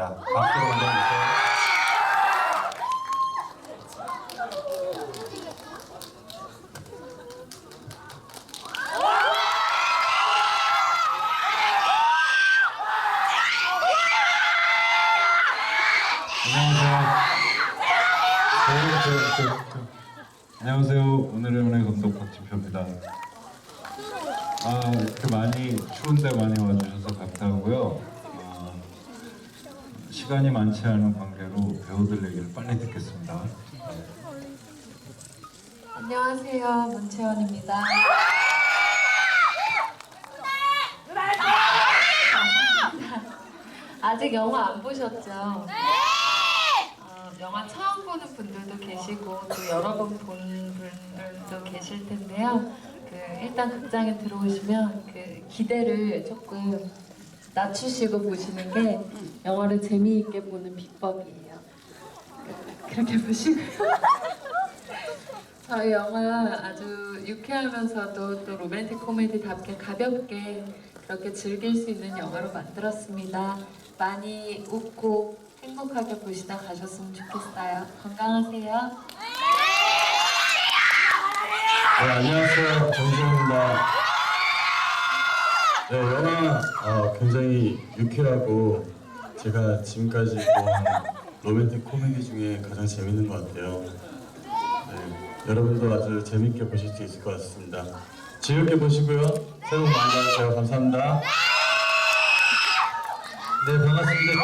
하겠습니다. 박수로 저. 안녕하세요. 오늘의 은혜 감독 박진표입니다. 아, 이렇게 많이 추운데 많이 와주셔서 감사하고요. 아, 시간이 많지 않은 관계로 배우들 얘기를 빨리 듣겠습니다. 안녕하세요, 문채원입니다. 아직 영화 안 보셨죠? 어, 영화 처음 보는 분들도 계시고 또 여러 번본 분들도 계실 텐데요. 그 일단 극장에 들어오시면 그 기대를 조금 낮추시고 보시는 게 영화를 재미있게 보는 비법이에요. 그- 그렇게 보시고요. 저희 영화 아주 유쾌하면서도 또 로맨틱 코미디답게 가볍게 그렇게 즐길 수 있는 영화로 만들었습니다. 많이 웃고 행복하게 보시다 가셨으면 좋겠어요. 건강하세요. 네, 안녕하세요. 정준호입니다. 네, 영화 어, 굉장히 유쾌하고 제가 지금까지 본 로맨틱 코미디 중에 가장 재밌는 것 같아요. 네, 여러분도 아주 재밌게 보실 수 있을 것 같습니다. 즐겁게 보시고요. 새해 복 많이 받으세요. 감사합니다. 네, 반갑습니다.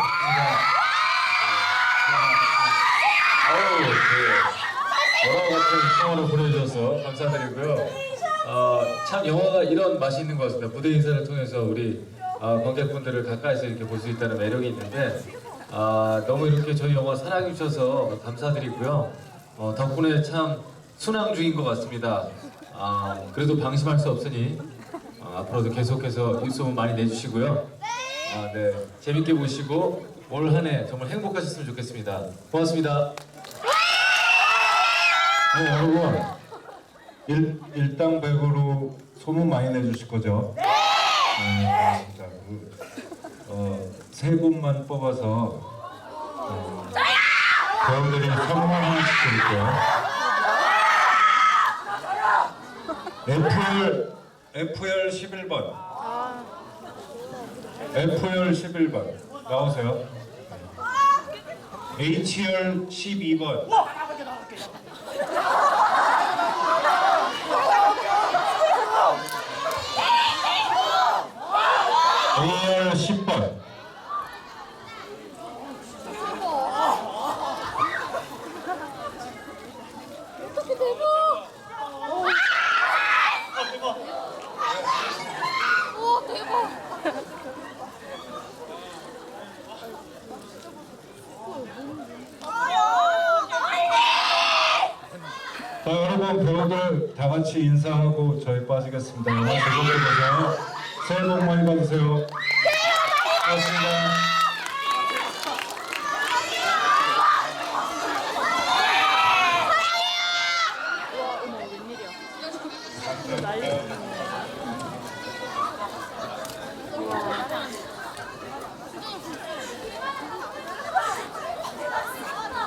아유, 네. 영화 같은 성원을 보내주셔서 감사드리고요. 어, 참 영화가 이런 맛이 있는 것 같습니다. 무대 인사를 통해서 우리 어, 관객분들을 가까이서 이렇게 볼 수 있다는 매력이 있는데 아, 너무 이렇게 저희 영화 사랑해 주셔서 감사드리고요. 어, 덕분에 참 순항 중인 것 같습니다. 아, 그래도 방심할 수 없으니 어, 앞으로도 계속해서 입소문 많이 내주시고요. 아, 네. 재밌게 보시고 올 한 해 정말 행복하셨으면 좋겠습니다. 고맙습니다. 네, 여러분. 일, 일당 백으로 소문 많이 내주실 거죠? 네! 고맙습니다. 그, 어, 세 분만 뽑아서 어, 배우들이 선물 하나씩 드릴게요. FL, FL 11번. FL 11번. 나오세요. HR 12번. AR 10번. 자 여러분 배우들 다 같이 인사하고 저희 빠지겠습니다. 영화 즐겁게 보세요. 새해 복 많이 받으세요. 고